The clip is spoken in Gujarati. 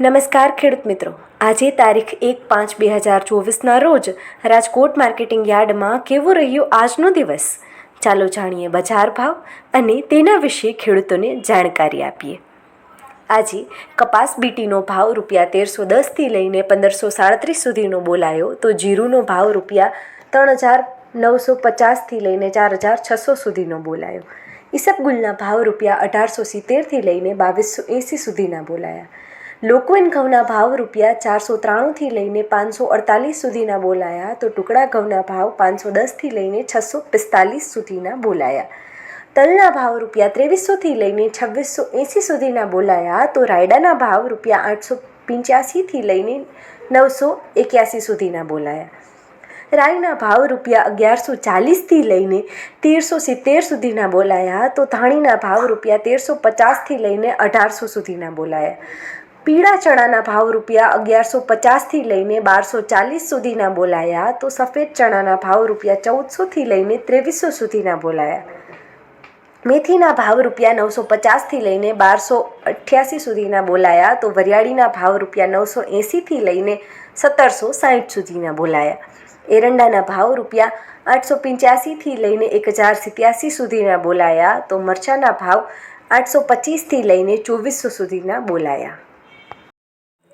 નમસ્કાર ખેડૂત મિત્રો. આજે તારીખ એક પાંચ બે હજાર ચોવીસના રોજ રાજકોટ માર્કેટિંગ યાર્ડમાં કેવો રહ્યો આજનો દિવસ? ચાલો જાણીએ બજાર ભાવ અને તેના વિશે ખેડૂતોને જાણકારી આપીએ. આજે કપાસ બીટીનો ભાવ રૂપિયા તેરસો દસથી લઈને પંદરસો સાડત્રીસ સુધીનો બોલાયો તો જીરુનો ભાવ રૂપિયા ત્રણ હજાર નવસો પચાસથી લઈને ચાર હજાર છસો સુધીનો બોલાયો. ઈસબગુલના ભાવ રૂપિયા અઢારસો સિત્તેરથી લઈને બાવીસો એંસી સુધીના બોલાયા. લોકવેન ઘઉંના ભાવ રૂપિયા ચારસો ત્રાણુંથી લઈને પાંચસો અડતાલીસ સુધીના બોલાયા તો ટુકડા ઘઉંના ભાવ પાંચસો દસથી લઈને છસો પિસ્તાલીસ સુધીના બોલાયા. તલના ભાવ રૂપિયા ત્રેવીસોથી લઈને છવ્વીસો એંસી સુધીના બોલાયા તો રાયડાના ભાવ રૂપિયા આઠસો પંચ્યાસીથી લઈને નવસો એક્યાસી સુધીના બોલાયા. રાઈના ભાવ રૂપિયા અગિયારસો ચાલીસથી લઈને તેરસો સિત્તેર સુધીના બોલાયા તો ધાણીના ભાવ રૂપિયા તેરસો પચાસથી લઈને અઢારસો સુધીના બોલાયા. પીળા ચણાના ભાવ રૂપિયા અગિયારસો પચાસથી લઈને બારસો ચાલીસ સુધીના બોલાયા તો સફેદ ચણાના ભાવ રૂપિયા ચૌદસોથી લઈને ત્રેવીસો સુધીના બોલાયા. મેથીના ભાવ રૂપિયા નવસો પચાસથી લઈને બારસો અઠ્યાસી સુધીના બોલાયા તો વરિયાળીના ભાવ રૂપિયા નવસો એંસીથી લઈને સત્તરસો સાઠ સુધીના બોલાયા. એરંડાના ભાવ રૂપિયા આઠસો પંચ્યાસીથી લઈને એક હજાર સિત્યાસી સુધીના બોલાયા તો મરચાંના ભાવ આઠસો પચીસથી લઈને ચોવીસો સુધીના બોલાયા.